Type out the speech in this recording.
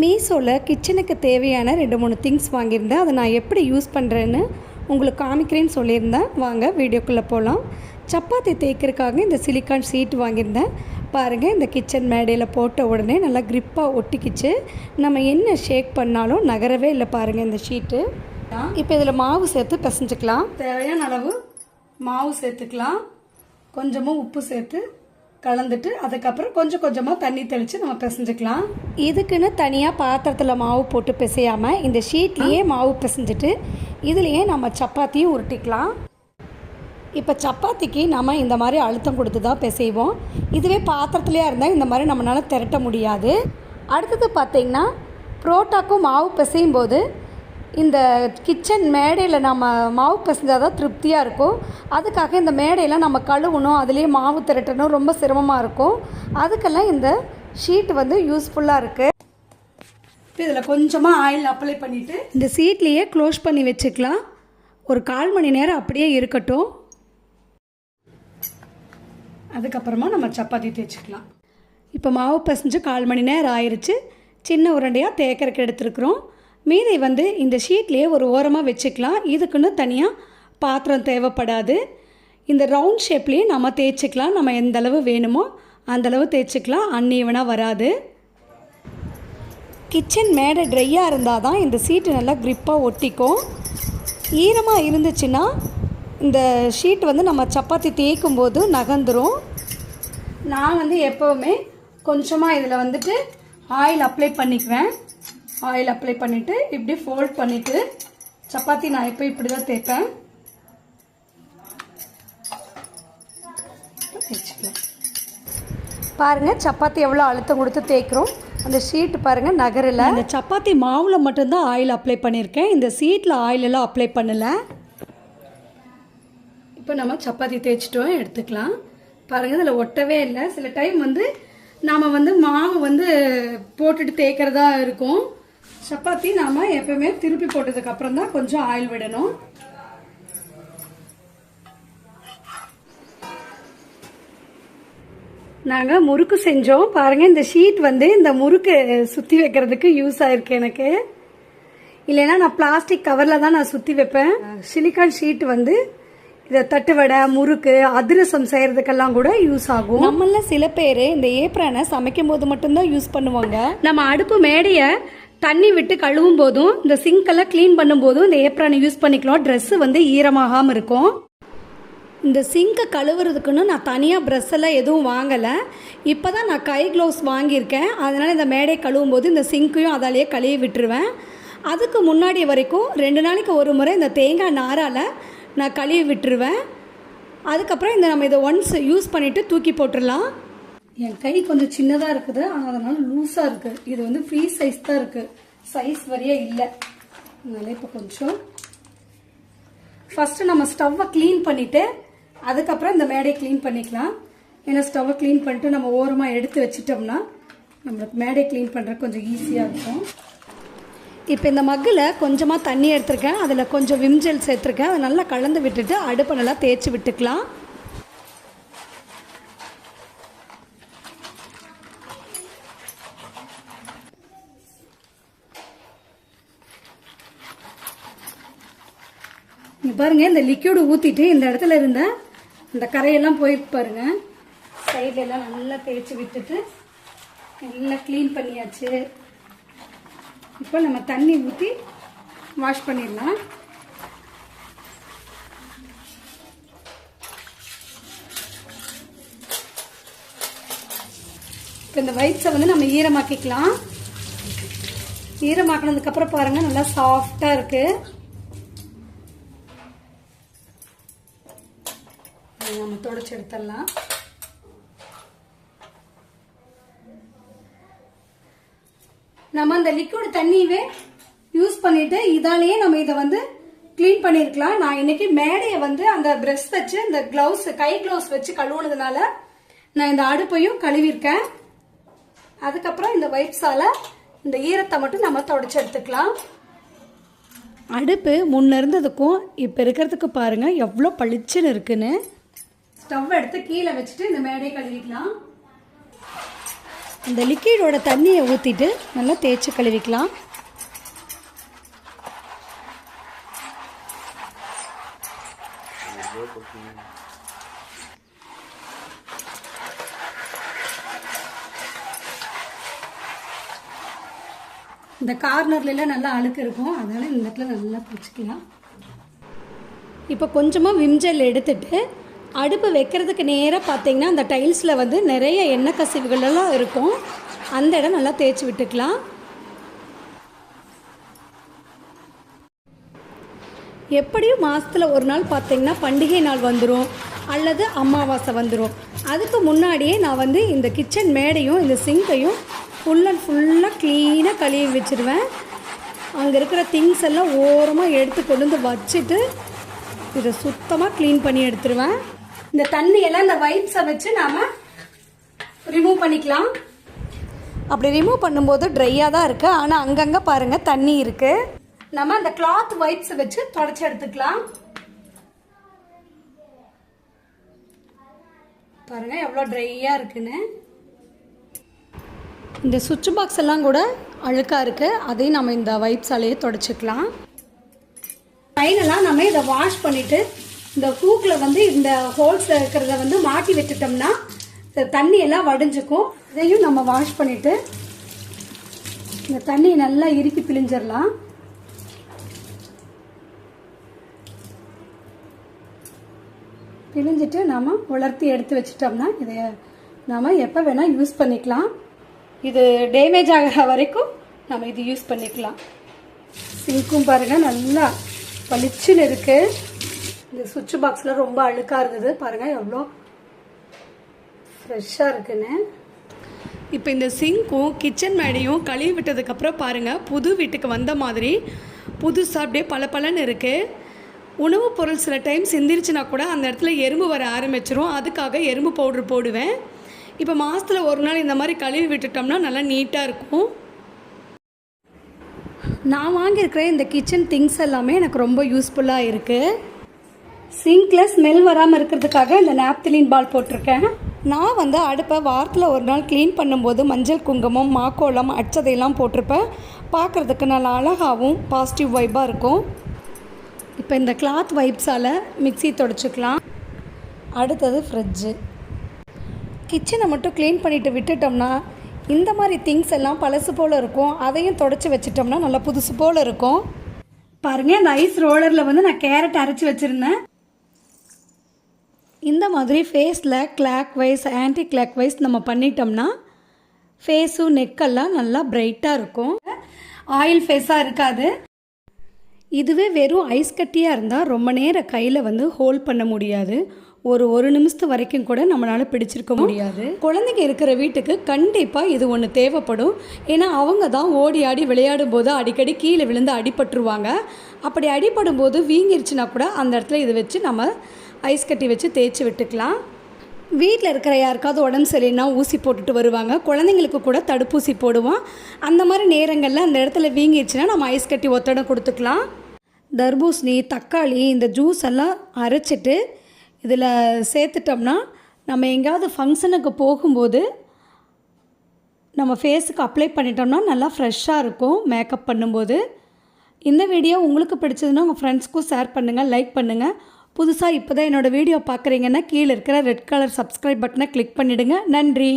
மீஷோவில் கிச்சனுக்கு தேவையான ரெண்டு மூணு திங்ஸ் வாங்கியிருந்தேன். அதை நான் எப்படி யூஸ் பண்ணுறேன்னு உங்களுக்கு காமிக்கிறேன்னு சொல்லியிருந்தேன். வாங்க வீடியோக்குள்ளே போகலாம் சப்பாத்தி தேய்க்கிறதுக்காக இந்த சிலிக்கான் சீட் வாங்கியிருந்தேன். பாருங்கள் இந்த கிச்சன் மேடையில் போட்ட உடனே நல்லா க்ரிப்பாக ஒட்டிக்கிச்சு. நம்ம என்ன ஷேக் பண்ணாலும் நகரவே இல்லை பாருங்கள் இந்த ஷீட்டு இப்போ இதில் மாவு சேர்த்து பிசைஞ்சிக்கலாம். தேவையான அளவு மாவு சேர்த்துக்கலாம். கொஞ்சமாக உப்பு சேர்த்து கலந்துட்டு அதுக்கப்புறம் கொஞ்சம் கொஞ்சமாக தண்ணி தெளித்து நம்ம பிசைஞ்சுக்கலாம். இதுக்குன்னு தனியாக பாத்திரத்தில் மாவு போட்டு பிசையாமல் இந்த ஷீட்லேயே மாவு பிசைஞ்சிட்டு இதுலேயே நம்ம சப்பாத்தியும் உருட்டிக்கலாம். இப்போ சப்பாத்திக்கு நம்ம இந்த மாதிரி அழுத்தம் கொடுத்து தான் பிசைவோம். இதுவே பாத்திரத்துலேயே இருந்தால் இந்த மாதிரி நம்மளால் திரட்ட முடியாது. அடுத்தது பார்த்திங்கன்னா புரோட்டாக்கும் மாவு பிசையும் போது இந்த கிச்சன் மேடையில் நம்ம மாவு பிசைஞ்சால் தான் திருப்தியாக இருக்கும். அதுக்காக இந்த மேடையெல்லாம் நம்ம கழுவணும் அதுலேயே மாவு திரட்டணும் ரொம்ப சிரமமாக இருக்கும். அதுக்கெல்லாம் இந்த ஷீட் வந்து யூஸ்ஃபுல்லாக இருக்குது இப்போ இதில் கொஞ்சமாக ஆயில் அப்ளை பண்ணிவிட்டு இந்த சீட்லேயே க்ளோஸ் பண்ணி வச்சுக்கலாம். ஒரு கால் மணி நேரம் அப்படியே இருக்கட்டும். அதுக்கப்புறமா நம்ம சப்பாத்தி தேய்ச்சிக்கலாம். இப்போ மாவு பசைஞ்சு கால் மணி நேரம் ஆயிடுச்சு சின்ன உருண்டையாக தேய்க்கறக்கு எடுத்துருக்குறோம். மீதை வந்து இந்த ஷீட்லேயே ஒரு ஓரமாக வச்சுக்கலாம். இதுக்குன்னு தனியாக பாத்திரம் தேவைப்படாது. இந்த ரவுண்ட் ஷேப்லேயே நம்ம தேய்ச்சிக்கலாம். நம்ம எந்த அளவு வேணுமோ அந்தளவு தேய்ச்சிக்கலாம். அன்னீவனாக வராது. கிச்சன் மேடை ட்ரையாக இருந்தால் தான் இந்த சீட்டு நல்லா க்ரிப்பாக ஒட்டிக்கும். ஈரமாக இருந்துச்சுன்னா இந்த ஷீட் வந்து நம்ம சப்பாத்தி தேய்க்கும் போது நகர்ந்துடும் நான் வந்து எப்போவுமே கொஞ்சமாக இதில் வந்துட்டு ஆயில் அப்ளை பண்ணிக்குவேன். ஆயில் அப்ளை பண்ணிவிட்டு இப்படி ஃபோல்ட் பண்ணிவிட்டு சப்பாத்தி நான் எப்போ இப்படி தான் தேய்ப்பேன். தேய்ச்சிக்கலாம். பாருங்கள் சப்பாத்தி எவ்வளோ அழுத்தம் கொடுத்து தேய்க்கிறோம். அந்த ஷீட் பாருங்கள் நகரில். அந்த சப்பாத்தி மாவில் மட்டும்தான் ஆயில் அப்ளை பண்ணியிருக்கேன் இந்த சீட்டில் ஆயில் எல்லாம் அப்ளை பண்ணலை. இப்போ நம்ம சப்பாத்தி தேய்ச்சிட்டோம் எடுத்துக்கலாம். பாருங்கள் இதில் ஒட்டவே இல்லை. சில டைம் வந்து நாம் வந்து மாவு வந்து போட்டுட்டு தேய்க்கிறதா இருக்கும். சப்பாத்தி நாம் எப்பவுமே திருப்பி போட்டதுக்கு அப்புறம் தான் கொஞ்சம் ஆயில் விடணும். நாங்கள் முறுக்கு செஞ்சோம். பாருங்கள் இந்த ஷீட் வந்து இந்த முறுக்கு சுற்றி வைக்கிறதுக்கு யூஸ் ஆயிருக்கு எனக்கு. இல்லைன்னா நான் பிளாஸ்டிக் கவரில் தான் நான் சுற்றி வைப்பேன். சிலிக்கான் ஷீட் வந்து இதை தட்டுவடை முறுக்கு அதிரசம் செய்கிறதுக்கெல்லாம் கூட யூஸ் ஆகும். நம்மள சில பேர் இந்த ஏப்ரனை சமைக்கும் போது மட்டும்தான் யூஸ் பண்ணுவாங்க. நம்ம அடுப்பு மேடையை தண்ணி விட்டு கழுவும் போதும் இந்த சிங்கெல்லாம் க்ளீன் பண்ணும் போதும் இந்த ஏப்ரானை யூஸ் பண்ணிக்கலாம். ட்ரெஸ்ஸு வந்து ஈரமாகாமல் இருக்கும். இந்த சிங்கை கழுவுறதுக்குன்னு நான் தனியாக ப்ரெஷ் எல்லாம் எதுவும் வாங்கலை. இப்போ தான் நான் கை க்ளவுஸ் வாங்கியிருக்கேன். அதனால் இந்த மேடை கழுவும் போது இந்த சிங்கையும் அதாலேயே கழுவி விட்டுருவேன். அதுக்கு முன்னாடி வரைக்கும் ரெண்டு நாளைக்கு ஒரு முறை இந்த தேங்காய் நாரால் நான் கழுவி விட்டுருவேன். அதுக்கப்புறம் இந்த நம்ம இதை ஒன்ஸ் யூஸ் பண்ணிவிட்டு தூக்கி போட்டுடலாம். என் கை கொஞ்சம் சின்னதாக இருக்குது ஆனால் அதனால் லூஸாக இருக்குது இது வந்து ஃப்ரீ சைஸ் தான் இருக்குது சைஸ் வரியாக இல்லை. அதனால இப்போ கொஞ்சம். ஃபஸ்ட்டு நம்ம ஸ்டவ்வை க்ளீன் பண்ணிவிட்டு அதுக்கப்புறம் இந்த மேடையை க்ளீன் பண்ணிக்கலாம். ஏன்னா ஸ்டவ்வை க்ளீன் பண்ணிட்டு நம்ம ஓரமாக எடுத்து வச்சிட்டோம்னா நம்மளுக்கு மேடை க்ளீன் பண்ணுறது கொஞ்சம் ஈஸியாக இருக்கும். இப்போ இந்த மக்கில் கொஞ்சமாக தண்ணி எடுத்திருக்கேன். அதில் கொஞ்சம் விம்ஜெல் சேர்த்துருக்கேன். அதை நல்லா கலந்து விட்டுட்டு அடுப்பை நல்லா தேய்ச்சி விட்டுக்கலாம். இங்கே பாருங்கள் இந்த லிக்யூடு ஊற்றிட்டு இந்த இடத்துல இருந்த இந்த கரையெல்லாம் போயிட்டு பாருங்கள் சைடெல்லாம் எல்லாம் நல்லா தேய்ச்சி விட்டுட்டு நல்லா க்ளீன் பண்ணியாச்சு. இப்போ நம்ம தண்ணி ஊற்றி வாஷ் பண்ணிடலாம். இப்போ இந்த வைப்ஸை வந்து நம்ம ஈரமாக்கிக்கலாம். ஈரமாக்கினதுக்கப்புறம் பாருங்கள் நல்லா சாஃப்டாக இருக்குது இதை நம்ம தொடச்சி எடுத்துடலாம். நம்ம அந்த லிக்விட் தண்ணியவே யூஸ் பண்ணிட்டு இதாலேயே நம்ம இதை வந்து க்ளீன் பண்ணியிருக்கலாம் நான் இன்னைக்கு மேடையை வந்து அந்த பிரஷ் வச்சு இந்த கிளவுஸ் கை கிளவுஸ் வச்சு கழுவுனதுனால நான் இந்த அடுப்பையும் கழுவிருக்கேன். அதுக்கப்புறம் இந்த வைப்ஸால இந்த ஈரத்தை மட்டும் நம்ம தொடச்சி எடுத்துக்கலாம். அடுப்பு முன்ன இருந்ததுக்கும் இப்போ இருக்கிறதுக்கு பாருங்க எவ்வளோ பளிச்சுன்னு இருக்குன்னு. ஸ்டவ் எடுத்து கீழே வச்சுட்டு இந்த மேடையை கழுவிக்கலாம். அந்த லிக்விடோட தண்ணியை ஊற்றிட்டு நல்லா தேய்ச்சி கழுவிக்கலாம். இந்த கார்னர்லாம் நல்லா அழுக்கு இருக்கும். அதனால் இந்த இடத்துல நல்லா பிடிச்சிக்கலாம். இப்போ கொஞ்சமாக விம்ஜெல் எடுத்துட்டு அடுப்பு வைக்கிறதுக்கு நேராக பார்த்தீங்கன்னா அந்த டைல்ஸில் வந்து நிறைய எண்ணெய் கசிவுகள் எல்லாம் இருக்கும். அந்த இடம் நல்லா தேய்ச்சி விட்டுக்கலாம். எப்படியும் மாதத்தில் ஒரு நாள் பார்த்தீங்கன்னா பண்டிகை நாள் வந்துடும் அல்லது அமாவாசை வந்துடும் அதுக்கு முன்னாடியே நான் வந்து இந்த கிச்சன் மேடையும் இந்த சிங்கையும் ஃபுல் அண்ட் ஃபுல்லாக க்ளீனாக கழுவி வச்சுருவேன். அங்கே இருக்கிற திங்ஸ் எல்லாம் ஓரமாக எடுத்து கொண்டு வந்து வச்சுட்டு இதை சுத்தமாக க்ளீன் பண்ணி எடுத்துருவேன். இந்த தண்ணியெல்லாம் இந்த வைப்ஸை வச்சு நாம் ரிமூவ் பண்ணிக்கலாம். அப்படி ரிமூவ் பண்ணும்போது ட்ரையாக தான் இருக்குது ஆனால் அங்கங்கே பாருங்கள் தண்ணி இருக்குது நம்ம அந்த கிளாத் வைப்ஸை வச்சு தொடச்சி எடுத்துக்கலாம். பாருங்க எவ்வளோ ட்ரையாக இருக்குன்னு. இந்த சுவிட்ச் பாக்ஸ் எல்லாம் கூட அழுக்காக இருக்குது அதையும் நம்ம இந்த வைப்ஸாலேயே தொடச்சிக்கலாம். ஃபைனலாக நம்ம இதை வாஷ் பண்ணிவிட்டு இந்த ஹூக்கில் வந்து இந்த ஹோல்ஸ் இருக்கிறத வந்து மாட்டி வச்சுட்டோம்னா இந்த தண்ணி எல்லாம் வடிஞ்சுக்கும். இதையும் நம்ம வாஷ் பண்ணிவிட்டு இந்த தண்ணியை நல்லா இறுக்கி பிழிஞ்சிடலாம். பிழிஞ்சிட்டு நாம் உலர்த்தி எடுத்து வச்சிட்டோம்னா இதை நாம் எப்போ வேணால் யூஸ் பண்ணிக்கலாம். இது டேமேஜ் ஆகிற வரைக்கும் நம்ம இது யூஸ் பண்ணிக்கலாம். சிங்க்கும் பாருங்கள் நல்லா பளிச்சுன்னு இருக்குது இந்த சுவிட்ச் பாக்ஸில் ரொம்ப அழுக்காக இருந்தது பாருங்கள் எவ்வளோ ஃப்ரெஷ்ஷாக இருக்குன்னு. இப்போ இந்த சிங்க்கும் கிச்சன் மேடையும் கழுவி விட்டதுக்கப்புறம் பாருங்கள் புது வீட்டுக்கு வந்த மாதிரி புதுசாக அப்படியே பல பலன்னு இருக்குது உணவுப் பொருள் சில டைம் சிந்திருச்சுனா கூட அந்த இடத்துல எறும்பு வர ஆரம்பிச்சிரும். அதுக்காக எறும்பு பவுட்ரு போடுவேன். இப்போ மாதத்தில் ஒரு நாள் இந்த மாதிரி கழுவி விட்டுட்டோம்னா நல்லா நீட்டாக இருக்கும். நான் வாங்கியிருக்கிற இந்த கிச்சன் திங்ஸ் எல்லாமே எனக்கு ரொம்ப யூஸ்ஃபுல்லாக இருக்குது சிங்கில் ஸ்மெல் வராமல் இருக்கிறதுக்காக இந்த நாப்தலின் பால் போட்டிருக்கேன். நான் வந்து அடுப்பை வாரத்தில் ஒரு நாள் க்ளீன் பண்ணும்போது மஞ்சள் குங்குமம் மாக்கோளம் அச்சதையெல்லாம் போட்டிருப்பேன். பார்க்குறதுக்கு நல்லா அழகாகவும் பாசிட்டிவ் வைப்பாக இருக்கும். இப்போ இந்த கிளாத் வைப்ஸால் மிக்ஸி தொடச்சிக்கலாம். அடுத்தது ஃப்ரிட்ஜு கிச்சனை மட்டும் க்ளீன் பண்ணிவிட்டு விட்டுட்டோம்னா இந்த மாதிரி திங்ஸ் எல்லாம் பழசு போல் இருக்கும். அதையும் தொடச்சி வச்சிட்டோம்னா நல்லா புதுசு போல் இருக்கும். பாருங்கள் இந்த ஐஸ் ரோலரில் வந்து நான் கேரட் அரைச்சி வச்சுருந்தேன். இந்த மாதிரி ஃபேஸில் clockwise anticlockwise நம்ம பண்ணிட்டோம்னா ஃபேஸும் நெக்கெல்லாம் நல்லா பிரைட்டாக இருக்கும். ஆயில் ஃபேஸாக இருக்காது. இதுவே வெறும் ஐஸ் கட்டியாக இருந்தால் ரொம்ப நேரம் கையில் வந்து ஹோல்ட் பண்ண முடியாது. ஒரு ஒரு நிமிஷத்து வரைக்கும் கூட நம்மளால் பிடிச்சிருக்க முடியாது. குழந்தைங்க இருக்கிற வீட்டுக்கு கண்டிப்பாக இது ஒன்று தேவைப்படும். ஏன்னா அவங்க தான் ஓடி ஆடி விளையாடும் போது அடிக்கடி கீழே விழுந்து அடிபட்டுருவாங்க. அப்படி அடிபடும் போது வீங்கிருச்சுன்னா கூட அந்த இடத்துல இதை வச்சு நம்ம ஐஸ் கட்டி வச்சு தேய்ச்சி விட்டுக்கலாம். வீட்டில் இருக்கிற யாருக்காவது உடம்பு சரியில்லைனா ஊசி போட்டுட்டு வருவாங்க. குழந்தைங்களுக்கு கூட தடுப்பூசி போடுவோம். அந்த மாதிரி நேரங்களில் அந்த இடத்துல வீங்கிடுச்சுன்னா நம்ம ஐஸ் கட்டி ஒத்தடம் கொடுத்துக்கலாம். தர்பூசணி தக்காளி இந்த ஜூஸ் எல்லாம் அரைச்சிட்டு இதில் சேர்த்துட்டோம்னா நம்ம எங்கேயாவது ஃபங்க்ஷனுக்கு போகும்போது நம்ம ஃபேஸுக்கு அப்ளை பண்ணிட்டோம்னா நல்லா ஃப்ரெஷ்ஷாக இருக்கும் மேக்கப் பண்ணும்போது. இந்த வீடியோ உங்களுக்கு பிடிச்சதுன்னா உங்கள் ஃப்ரெண்ட்ஸ்க்கும் ஷேர் பண்ணுங்கள் லைக் பண்ணுங்கள் புதுசாக இப்போ தான் என்னோடய வீடியோ பார்க்குறீங்கன்னா கீழே இருக்கிற ரெட் கலர் சப்ஸ்கிரைப் பட்டனை கிளிக் பண்ணிவிடுங்க நன்றி.